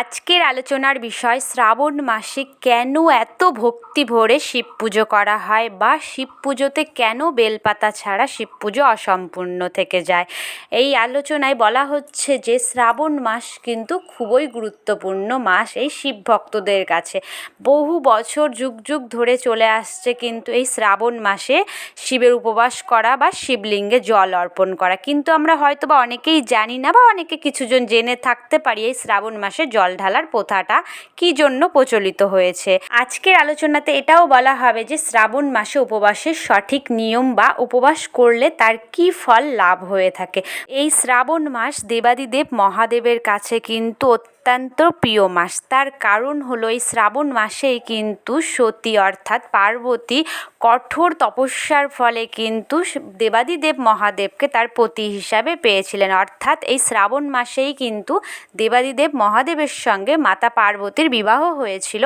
আজকের আলোচনার বিষয়, শ্রাবণ মাসে কেন এত ভক্তি ভরে শিব পুজো করা হয় বা শিব পুজোতে কেন বেলপাতা ছাড়া শিব পুজো অসম্পূর্ণ থেকে যায়? এই আলোচনায় বলা হচ্ছে যে, শ্রাবণ মাস কিন্তু খুবই গুরুত্বপূর্ণ মাস এই শিব ভক্তদের কাছে। বহু বছর যুগ যুগ ধরে চলে আসছে কিন্তু এই শ্রাবণ মাসে শিবের উপবাস করা বা শিবলিঙ্গে জল অর্পণ করা। কিন্তু আমরা হয়তো বা অনেকেই জানি না বা অনেকে কিছুজন জেনে থাকতে পারি এই শ্রাবণ মাসে জল ঢালার প্রথাটা কী জন্য প্রচলিত হয়েছে? আজকের আলোচনাতে এটাও বলা হবে যে শ্রাবণ মাসে উপবাসের সঠিক নিয়ম বা উপবাস করলে তার কি ফল লাভ হয়ে থাকে। এই শ্রাবণ মাস দেবাদিদেব মহাদেবের কাছে কিন্তু অত্যন্ত প্রিয় মাস। তার কারণ হলো এই শ্রাবণ মাসেই কিন্তু সতী অর্থাৎ পার্বতী কঠোর তপস্যার ফলে কিন্তু দেবাদিদেব মহাদেবকে তার পতি হিসাবে পেয়েছিলেন। অর্থাৎ এই শ্রাবণ মাসেই কিন্তু দেবাদিদেব মহাদেবের সঙ্গে মাতা পার্বতীর বিবাহ হয়েছিল।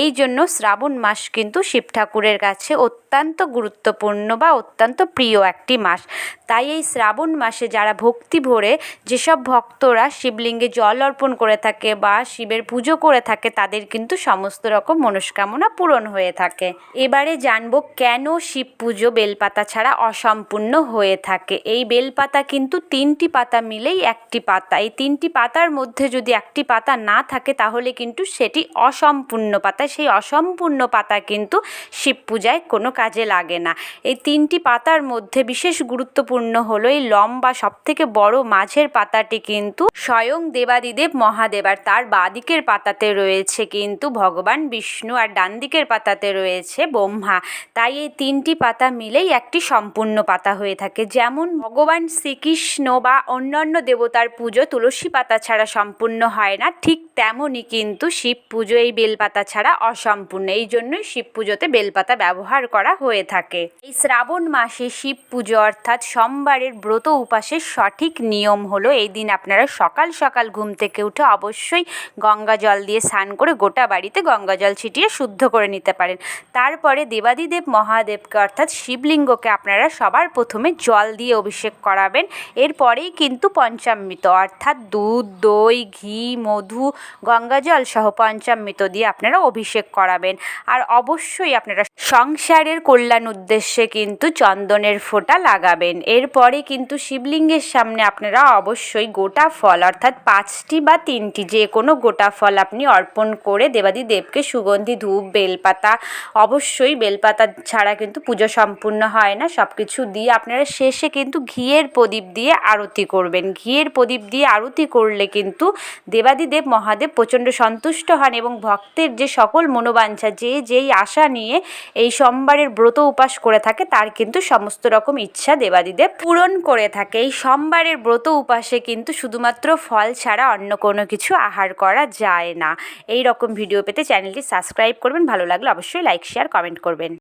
এই জন্য শ্রাবণ মাস কিন্তু শিব ঠাকুরের কাছে অত্যন্ত গুরুত্বপূর্ণ বা অত্যন্ত প্রিয় একটি মাস। তাই এই শ্রাবণ মাসে যারা ভক্তি ভরে যেসব ভক্তরা শিবলিঙ্গে জল অর্পণ করে থাকে বা শিবের পুজো করে থাকে, তাদের কিন্তু সমস্ত রকম মনস্কামনা পূরণ হয়ে থাকে। এবারে জানব কেন শিব পুজো বেলপাতা ছাড়া অসম্পূর্ণ হয়ে থাকে। এই বেলপাতা কিন্তু তিনটি পাতা মিলেই একটি পাতা। এই তিনটি পাতার মধ্যে যদি একটি পাতা না থাকে তাহলে কিন্তু সেটি অসম্পূর্ণ পাতা। সেই অসম্পূর্ণ পাতা কিন্তু শিব পূজায় কোনো কাজে লাগে না। এই তিনটি পাতার মধ্যে বিশেষ গুরুত্বপূর্ণ হলো এই লম্বা সবথেকে বড় মাঝের পাতাটি কিন্তু স্বয়ং দেবাদিদেব মহাদেব আর তার বাদিকের পাতাতে রয়েছে কিন্তু ভগবান বিষ্ণু আর ডান দিকের পাতাতে রয়েছে ব্রহ্মা। তাই এই তিনটি পাতা মিলেই একটি সম্পূর্ণ পাতা হয়ে থাকে। যেমন ভগবান শ্রীকৃষ্ণ বা অন্যান্য দেবতার পুজো তুলসী পাতা ছাড়া সম্পূর্ণ হয় না। ঠিক তেমনই কিন্তু শিব পুজো এই বেলপাতা ছাড়া অসম্পূর্ণ। এই জন্যই শিব পুজোতে বেলপাতা ব্যবহার করা হয়ে থাকে। এই শ্রাবণ মাসে শিব পুজো অর্থাৎ সোমবারের ব্রত উপাসের সঠিক নিয়ম হলো এই দিন আপনারা সকাল সকাল ঘুম থেকে উঠে অবশ্যই গঙ্গা জল দিয়ে স্নান করে গোটা বাড়িতে গঙ্গা জল ছিটিয়ে শুদ্ধ করে নিতে পারেন। তারপরে দেবাদিদেব মহাদেবকে অর্থাৎ শিবলিঙ্গকে আপনারা সবার প্রথমে জল দিয়ে অভিষেক করাবেন। এরপরেই কিন্তু পঞ্চামৃত অর্থাৎ দুধ, দই, ঘি, মধু গঙ্গা জল সহ পঞ্চামৃত দিয়ে আপনারা অভিষেক করাবেন। আর অবশ্যই আপনারা সংসারের কল্যাণ উদ্দেশ্যে কিন্তু চন্দনের ফোঁটা লাগাবেন। এরপরে কিন্তু শিবলিঙ্গের সামনে আপনারা অবশ্যই গোটা ফল, অর্থাৎ পাঁচটি বা তিনটি যে কোনো গোটা ফল আপনি অর্পণ করে দেবাদি দেবকে সুগন্ধি, ধূপ, বেলপাতা, অবশ্যই বেলপাতা ছাড়া কিন্তু পুজো সম্পূর্ণ হয় না। সব কিছু দিয়ে আপনারা শেষে কিন্তু ঘিয়ের প্রদীপ দিয়ে আরতি করবেন। ঘিয়ের প্রদীপ দিয়ে আরতি করলে কিন্তু দেবাদিদেব মহাদেব প্রচণ্ড সন্তুষ্ট হন এবং ভক্তের যে সকল মনোবাঞ্ছা, যে যেই আশা নিয়ে এই সোমবারের ব্রত উপাস করে থাকে, তার কিন্তু সমস্ত রকম ইচ্ছা দেবাদিদেব পূরণ করে থাকে। এই সোমবারের ব্রত উপাসে কিন্তু শুধুমাত্র ফল ছাড়া অন্য কোনো কিছু আহার করা যায় না। এই রকম ভিডিও পেতে চ্যানেলটি সাবস্ক্রাইব করবেন, ভালো লাগলে অবশ্যই লাইক, শেয়ার, কমেন্ট করবেন।